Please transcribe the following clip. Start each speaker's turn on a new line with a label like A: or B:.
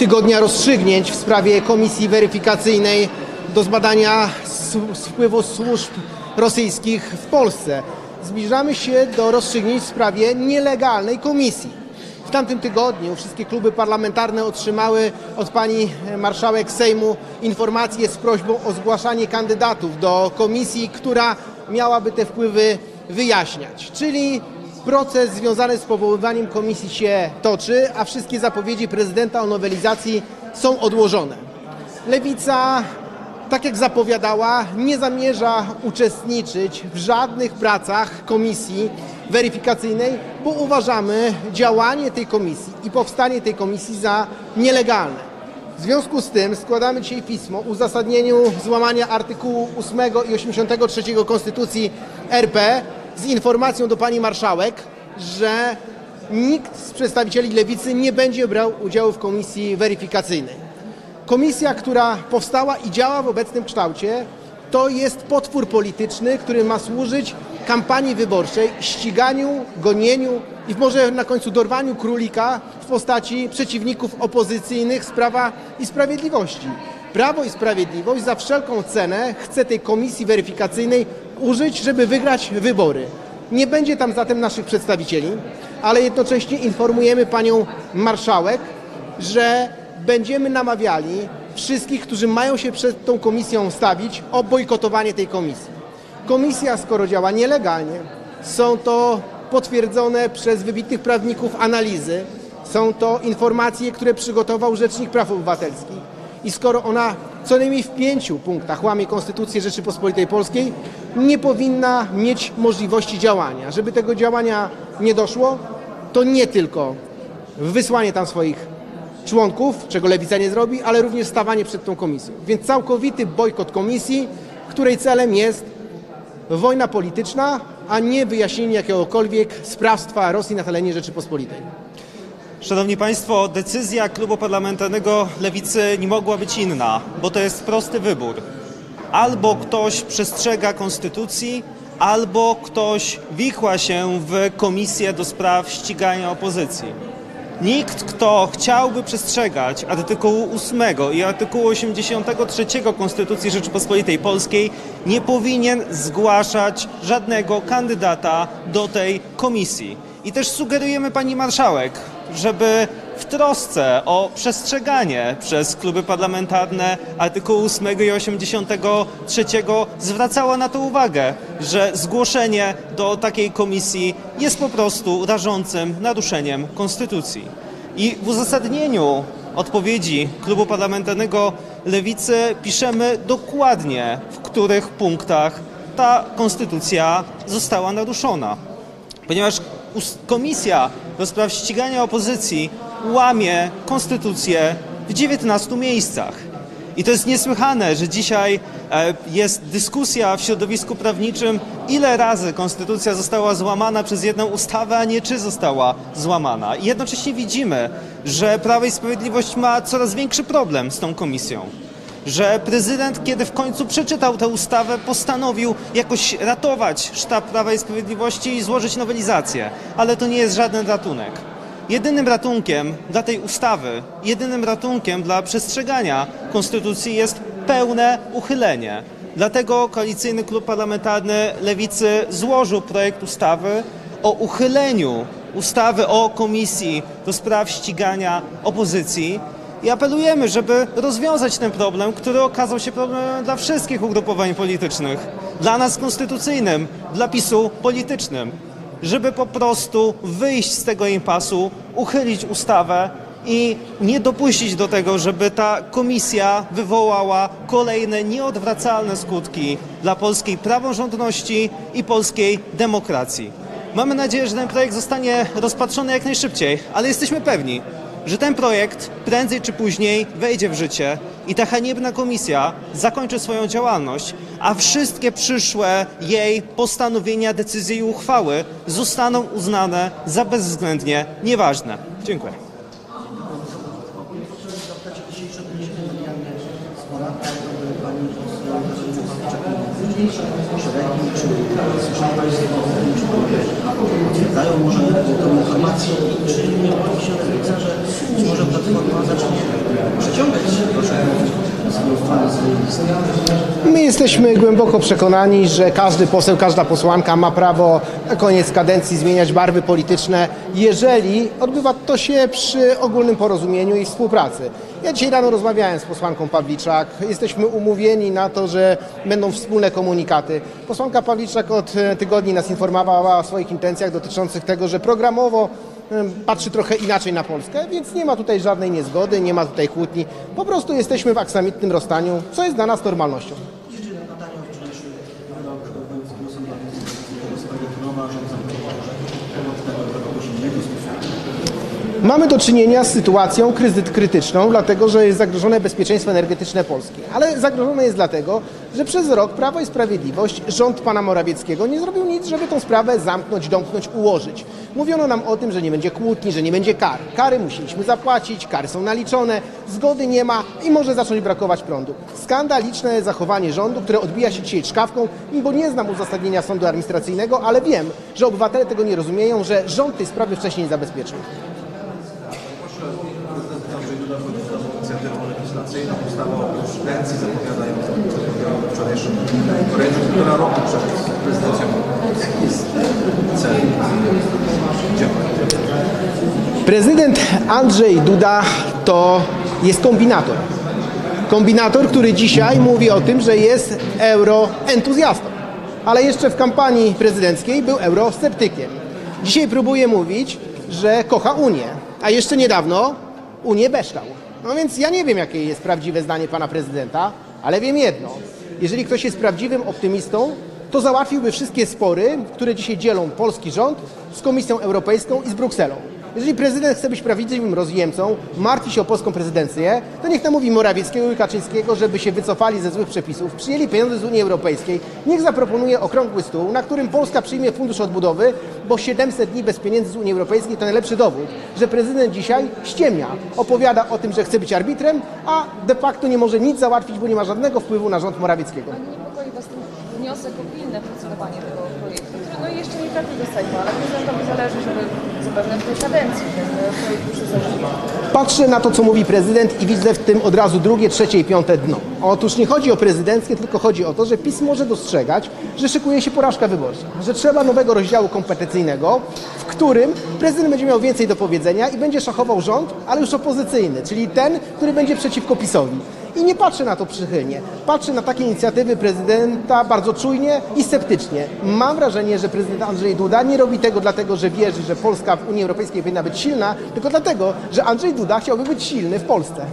A: tygodnia rozstrzygnięć w sprawie komisji weryfikacyjnej do zbadania s- s- wpływu służb rosyjskich w Polsce. Zbliżamy się do rozstrzygnięć w sprawie nielegalnej komisji. W tamtym tygodniu wszystkie kluby parlamentarne otrzymały od pani marszałek Sejmu informację z prośbą o zgłaszanie kandydatów do komisji, która miałaby te wpływy wyjaśniać. Czyli proces związany z powoływaniem komisji się toczy, a wszystkie zapowiedzi prezydenta o nowelizacji są odłożone. Lewica, tak jak zapowiadała, nie zamierza uczestniczyć w żadnych pracach komisji weryfikacyjnej, bo uważamy działanie tej komisji i powstanie tej komisji za nielegalne. W związku z tym składamy dzisiaj pismo uzasadnieniu złamania artykułu 8 i 83 Konstytucji RP z informacją do pani marszałek, że nikt z przedstawicieli lewicy nie będzie brał udziału w komisji weryfikacyjnej. Komisja, która powstała i działa w obecnym kształcie, to jest potwór polityczny, który ma służyć kampanii wyborczej, ściganiu, gonieniu i może na końcu dorwaniu królika w postaci przeciwników opozycyjnych z Prawa i Sprawiedliwości. Prawo i Sprawiedliwość za wszelką cenę chce tej komisji weryfikacyjnej użyć, żeby wygrać wybory. Nie będzie tam zatem naszych przedstawicieli, ale jednocześnie informujemy panią marszałek, że będziemy namawiali wszystkich, którzy mają się przed tą komisją stawić, o bojkotowanie tej komisji. Komisja, skoro działa nielegalnie, są to potwierdzone przez wybitnych prawników analizy, są to informacje, które przygotował Rzecznik Praw Obywatelskich. I skoro ona co najmniej w pięciu punktach łamie Konstytucję Rzeczypospolitej Polskiej, nie powinna mieć możliwości działania. Żeby tego działania nie doszło, to nie tylko wysłanie tam swoich członków, czego lewica nie zrobi, ale również stawanie przed tą komisją. Więc całkowity bojkot komisji, której celem jest wojna polityczna, a nie wyjaśnienie jakiegokolwiek sprawstwa Rosji na terenie Rzeczypospolitej.
B: Szanowni Państwo, decyzja klubu parlamentarnego Lewicy nie mogła być inna, bo to jest prosty wybór. Albo ktoś przestrzega konstytucji, albo ktoś wichła się w komisję do spraw ścigania opozycji. Nikt, kto chciałby przestrzegać artykułu 8 i artykułu 83 Konstytucji Rzeczypospolitej Polskiej, nie powinien zgłaszać żadnego kandydata do tej komisji. I też sugerujemy pani marszałek, żeby w trosce o przestrzeganie przez kluby parlamentarne artykułu 8 i 83 zwracała na to uwagę, że zgłoszenie do takiej komisji jest po prostu rażącym naruszeniem konstytucji. I w uzasadnieniu odpowiedzi klubu parlamentarnego Lewicy piszemy dokładnie, w których punktach ta konstytucja została naruszona ponieważ Komisja do spraw ścigania opozycji łamie konstytucję w 19 miejscach. I to jest niesłychane, że dzisiaj e, jest dyskusja w środowisku prawniczym, ile razy konstytucja została złamana przez jedną ustawę, a nie czy została złamana. I jednocześnie widzimy, że Prawo i Sprawiedliwość ma coraz większy problem z tą komisją że prezydent, kiedy w końcu przeczytał tę ustawę, postanowił jakoś ratować sztab Prawa i Sprawiedliwości i złożyć nowelizację. Ale to nie jest żaden ratunek. Jedynym ratunkiem dla tej ustawy, jedynym ratunkiem dla przestrzegania konstytucji jest pełne uchylenie. Dlatego koalicyjny klub parlamentarny Lewicy złożył projekt ustawy o uchyleniu ustawy o Komisji do spraw ścigania opozycji i apelujemy, żeby rozwiązać ten problem, który okazał się problemem dla wszystkich ugrupowań politycznych. Dla nas konstytucyjnym, dla PiSu politycznym. Żeby po prostu wyjść z tego impasu, uchylić ustawę i nie dopuścić do tego, żeby ta komisja wywołała kolejne nieodwracalne skutki dla polskiej praworządności i polskiej demokracji. Mamy nadzieję, że ten projekt zostanie rozpatrzony jak najszybciej, ale jesteśmy pewni, że ten projekt prędzej czy później wejdzie w życie i ta haniebna komisja zakończy swoją działalność, a wszystkie przyszłe jej postanowienia, decyzje i uchwały zostaną uznane za bezwzględnie nieważne. Dziękuję
C: pani czy czy dają może tą informację i czy nie obawi się że być może Platforma zacznie przeciągać proszę
A: My jesteśmy głęboko przekonani, że każdy poseł, każda posłanka ma prawo na koniec kadencji zmieniać barwy polityczne, jeżeli odbywa to się przy ogólnym porozumieniu i współpracy. Ja dzisiaj rano rozmawiałem z posłanką Pawliczak. Jesteśmy umówieni na to, że będą wspólne komunikaty. Posłanka Pawliczak od e, tygodni nas informowała o swoich intencjach dotyczących tego, że programowo patrzy trochę inaczej na Polskę, więc nie ma tutaj żadnej niezgody, nie ma tutaj kłótni. Po prostu jesteśmy w aksamitnym rozstaniu, co jest dla nas normalnością.
C: Jeszcze jedno pytanie o wczorajszy rok w głosowanie w sprawie Tunoma. Rząd zaproponował, że temat tego protokołu się nie dostosuje.
A: Mamy do czynienia z sytuacją krytyczną, dlatego że jest zagrożone bezpieczeństwo energetyczne Polski. Ale zagrożone jest dlatego, że przez rok Prawo i Sprawiedliwość, rząd pana Morawieckiego nie zrobił nic, żeby tą sprawę zamknąć, domknąć, ułożyć. Mówiono nam o tym, że nie będzie kłótni, że nie będzie kar. Kary musieliśmy zapłacić, kary są naliczone, zgody nie ma i może zacząć brakować prądu. Skandaliczne zachowanie rządu, które odbija się dzisiaj czkawką, bo nie znam uzasadnienia sądu administracyjnego, ale wiem, że obywatele tego nie rozumieją, że rząd tej sprawy wcześniej nie zabezpieczył.
D: Legislacyjną ustawa o prezydencji zapowiadającą wczorajszym projektem która roku przed prezydencją. Jaki jest cel działań?
A: Prezydent Andrzej Duda to jest kombinator. Kombinator, który dzisiaj mówi o tym, że jest euroentuzjastą. Ale jeszcze w kampanii prezydenckiej był eurosceptykiem. Dzisiaj próbuje mówić, że kocha Unię, a jeszcze niedawno Unię beształ. No więc ja nie wiem, jakie jest prawdziwe zdanie pana prezydenta, ale wiem jedno. Jeżeli ktoś jest prawdziwym optymistą, to załatwiłby wszystkie spory, które dzisiaj dzielą polski rząd z Komisją Europejską i z Brukselą. Jeżeli prezydent chce być prawdziwym rozjemcą, martwi się o polską prezydencję, to niech namówi Morawieckiego i Kaczyńskiego, żeby się wycofali ze złych przepisów, przyjęli pieniądze z Unii Europejskiej, niech zaproponuje okrągły stół, na którym Polska przyjmie fundusz odbudowy, bo 700 dni bez pieniędzy z Unii Europejskiej to najlepszy dowód, że prezydent dzisiaj ściemnia, opowiada o tym, że chce być arbitrem, a de facto nie może nic załatwić, bo nie ma żadnego wpływu na rząd Morawieckiego.
E: Niepokoi Was wniosek o pilne procedowanie tego projektu, który no jeszcze nie trafił do Sejmu, ale prezydentowi zależy, żeby
A: Patrzę na to, co mówi prezydent i widzę w tym od razu drugie, trzecie i piąte dno. Otóż nie chodzi o prezydenckie, tylko chodzi o to, że PiS może dostrzegać, że szykuje się porażka wyborcza, że trzeba nowego rozdziału kompetencyjnego, w którym prezydent będzie miał więcej do powiedzenia i będzie szachował rząd, ale już opozycyjny, czyli ten, który będzie przeciwko PiSowi. I nie patrzę na to przychylnie. Patrzę na takie inicjatywy prezydenta bardzo czujnie i sceptycznie. Mam wrażenie, że prezydent Andrzej Duda nie robi tego dlatego, że wierzy, że Polska w Unii Europejskiej powinna być silna, tylko dlatego, że Andrzej Duda chciałby być silny w Polsce.